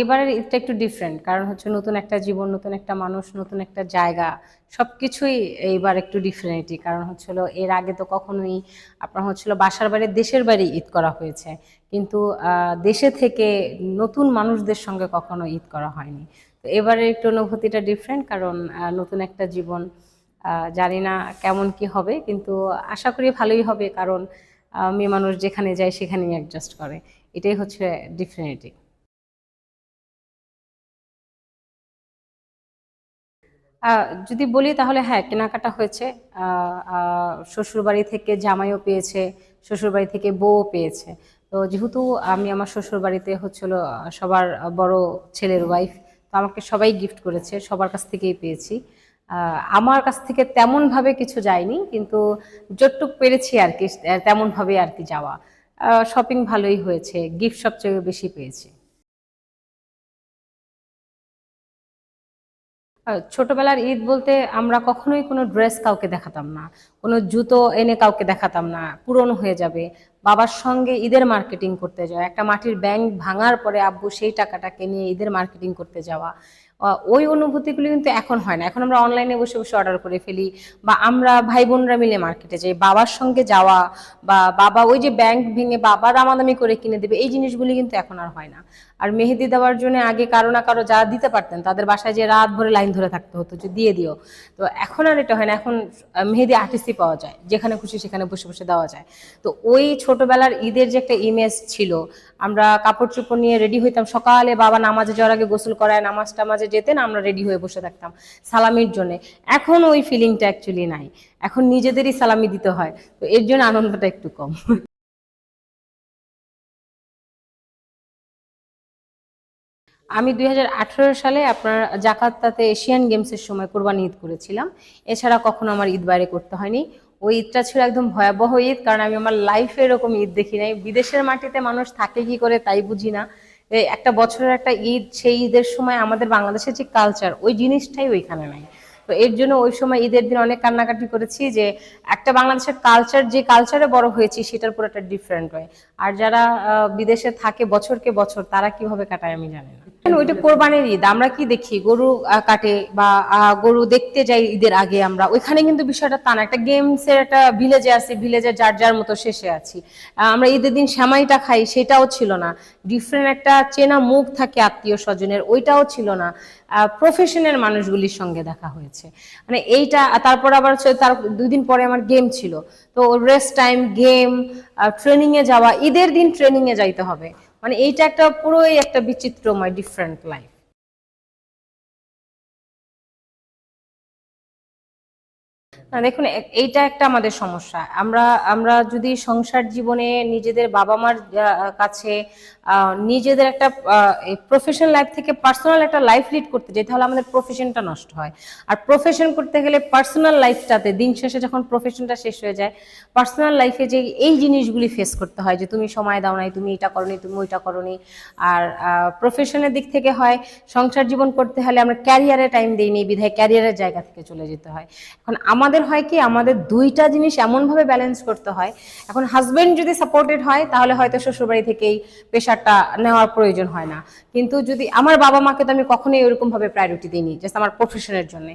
এবারের ঈদটা একটু ডিফারেন্ট কারণ হচ্ছে নতুন একটা জীবন, নতুন একটা মানুষ, নতুন একটা জায়গা, সবকিছুই এইবার একটু ডিফারেন্টই কারণ হচ্ছিল এর আগে তো কখনোই আপনার হচ্ছিল বাসার বাড়ি, দেশের বাড়ি ঈদ করা হয়েছে। কিন্তু দেশে থেকে নতুন মানুষদের সঙ্গে কখনো ঈদ করা হয়নি। তো এবারের একটু অনুভূতিটা ডিফারেন্ট কারণ নতুন একটা জীবন জানি না কেমন কি হবে, কিন্তু আশা করি ভালোই হবে, কারণ মেয়ে মানুষ যেখানে যায় সেখানেই অ্যাডজাস্ট করে। এটাই হচ্ছে ডিফারেন্টই যদি বলি তাহলে হ্যাঁ কেনাকাটা হয়েছে। শ্বশুরবাড়ি থেকে জামাইও পেয়েছে, শ্বশুরবাড়ি থেকে বউও পেয়েছে। তো যেহেতু আমি আমার শ্বশুরবাড়িতে হচ্ছিল সবার বড় ছেলের ওয়াইফ তো আমাকে সবাই গিফট করেছে, সবার কাছ থেকেই পেয়েছি। আমার কাছ থেকে তেমন ভাবে কিছু যায়নি, কিন্তু যতটুক পেরেছি আর কি তেমন ভাবে আর কি যাওয়া। শপিং ভালোই হয়েছে গিফট সবচেয়ে বেশি পেয়েছি। ছোটবেলার ঈদ বলতে আমরা কখনোই কোনো ড্রেস কাউকে দেখাতাম না, কোনো জুতো এনে কাউকে দেখাতাম না, পুরনো হয়ে যাবে। বাবার সঙ্গে ঈদের মার্কেটিং করতে যাওয়া, একটা মাটির ব্যাংক ভাঙার পরে আব্বু সেই টাকাটাকে নিয়ে ঈদের মার্কেটিং করতে যাওয়া। ওই অনুভূতিগুলি কিন্তু এখন হয় না। এখন আমরা অনলাইনে বসে বসে অর্ডার করে ফেলি বা আমরা ভাই বোনরা মিলে মার্কেটে যাই, বাবার সঙ্গে যাওয়া বা বাবা ওই যে ব্যাংক ভেঙে বাবা দামাদামি করে কিনে দেবে, এই জিনিসগুলি কিন্তু এখন আর হয় না। আর মেহেদি দেওয়ার জন্য আগে কারও না কারও যারা দিতে পারতেন, তাদের বাসায় যে রাত ভরে লাইন ধরে থাকতে হতো যে দিয়ে দিও। তো এখন আর এটা হয় না, এখন মেহেদি আর্টিস্টই পাওয়া যায়, যেখানে খুশি সেখানে বসে বসে দেওয়া যায়। তো ওই ছোটবেলার ঈদের যে একটা ইমেজ ছিল আমরা কাপড় চোপড় নিয়ে রেডি হইতাম। সকালে বাবা নামাজে যাওয়ার আগে গোসল করায়, নামাজ টামাজে যেতেন, আমরা রেডি হয়ে বসে থাকতাম সালামির জন্য। এখন ওই ফিলিংটা অ্যাকচুয়ালি নাই। এখন নিজেদেরই সালামি দিতে হয়। তো এর জন্য আনন্দটা একটু কম। আমি দুই হাজার আঠারো সালে আপনার জাকার্তাতে এশিয়ান গেমসের সময় কোরবানি ঈদ করেছিলাম। এছাড়া কখনো আমার ঈদ বাইরে করতে হয়নি। ওই ঈদটা ছিল একদম ভয়াবহ ঈদ, কারণ আমি আমার লাইফে এরকম ঈদ দেখি নাই। বিদেশের মাটিতে মানুষ থাকে কি করে তাই বুঝি না। একটা বছরের একটা ঈদ, সেই ঈদের সময় আমাদের বাংলাদেশের যে কালচার ওই জিনিসটাই ওইখানে নাই। তো এর জন্য ওই সময় ঈদের দিন অনেক কান্নাকাটি করেছি যে একটা বাংলাদেশের কালচার যে কালচারে বড় হয়েছি, সেটার পুরো একটা ডিফারেন্ট হয়। আর যারা বিদেশে থাকে বছরকে বছর, তারা কীভাবে কাটায় আমি জানি না। ওইটা কোরবানির ঈদ? আমরা কি দেখি? গরু কাটে বা গরু দেখতে যাই ঈদের আগে আমরা। ওইখানে কিন্তু বিষয়টা তা না। একটা গেমস এর একটা ভিলেজে আছি ভিলেজে যার যার মতো শেষে আছি। আমরা ঈদের দিন সেমাইটা খাই, সেটাও ছিল না। ডিফারেন্ট একটা চেনা মুখ থাকে আত্মীয় স্বজনের ওইটাও ছিল না। প্রফেশনের মানুষগুলির সঙ্গে দেখা হয়েছে। মানে এইটা তারপর আবার হচ্ছে তার দুদিন পরে আমার গেম ছিল। তো রেস্ট টাইম গেম ট্রেনিং এ যাওয়া, ঈদের দিন ট্রেনিং এ যাইতে হবে। মানে এইটা একটা পুরোই একটা বিচিত্রময় ডিফারেন্ট লাইফ না, দেখুন এইটা একটা আমাদের সমস্যা। আমরা আমরা যদি সংসার জীবনে নিজেদের বাবা মার কাছে নিজেদের একটা প্রফেশনাল লাইফ থেকে পার্সোনাল একটা লাইফ লিড করতে যাই, তাহলে আমাদের প্রফেশনটা নষ্ট হয়। আর প্রফেশন করতে গেলে পার্সোনাল লাইফটাতে দিন শেষে যখন প্রফেশনটা শেষ হয়ে যায় পার্সোনাল লাইফে যে এই জিনিসগুলি ফেস করতে হয় যে, তুমি সময় দাও নাই, তুমি এটা করনি, তুমি ওইটা করনি। আর প্রফেশনের দিক থেকে হয়, সংসার জীবন করতে হলে আমরা ক্যারিয়ারে টাইম দিইনি, বিধায় ক্যারিয়ারের জায়গা থেকে চলে যেতে হয়। এখন আমাদের হয় কি, আমাদের দুইটা জিনিস এমনভাবে ব্যালেন্স করতে হয়। এখন হাজবেন্ড যদি সাপোর্টেড হয়, তাহলে হয়তো শ্বশুরবাড়ি থেকেই প্রেশারটা নেওয়ার প্রয়োজন হয় না। কিন্তু যদি আমার বাবা মাকে তো আমি কখনোই ওরকম ভাবে প্রায়োরিটি দিইনি জাস্ট আমার প্রফেশনের জন্য।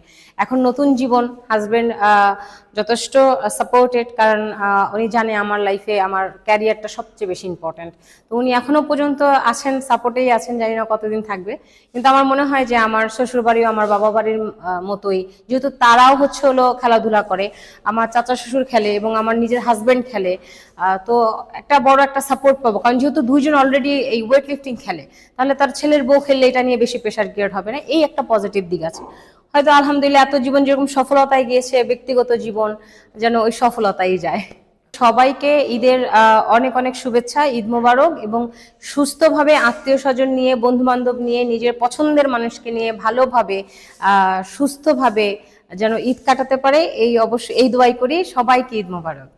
এখন নতুন জীবন হাজবেন্ড যথেষ্ট সাপোর্টেড কারণ উনি জানে আমার লাইফে আমার ক্যারিয়ারটা সবচেয়ে বেশি ইম্পর্ট্যান্ট তো উনি এখনও পর্যন্ত আছেন সাপোর্টেই আছেন, জানি না কতদিন থাকবে। কিন্তু আমার মনে হয় যে আমার শ্বশুর বাড়িও আমার বাবা বাড়ির মতোই। যেহেতু তারাও হচ্ছে হলো খেলাধুলা করে, আমার চাচা শ্বশুর খেলে এবং আমার নিজের হাজব্যান্ড খেলে তো একটা বড় একটা সাপোর্ট পাবো। কারণ যেহেতু দুইজন অলরেডি এই ওয়েট লিফটিং খেলে, তাহলে তার ছেলের বউ খেললে এটা নিয়ে বেশি প্রেশার ক্রিয়েট হবে না। এই একটা পজিটিভ দিক আছে। হয়তো আলহামদুলিল্লাহ এত জীবন যেরকম সফলতায় গিয়েছে, ব্যক্তিগত জীবন যেন ওই সফলতাই যায়। সবাইকে ঈদের অনেক অনেক শুভেচ্ছা, ঈদ মোবারক এবং সুস্থভাবে আত্মীয় স্বজন নিয়ে বন্ধু বান্ধব নিয়ে, নিজের পছন্দের মানুষকে নিয়ে ভালোভাবে সুস্থভাবে যেন ঈদ কাটাতে পারে, এই অবশ্য, এই দোয়াই করি সবাইকে ঈদ মোবারক।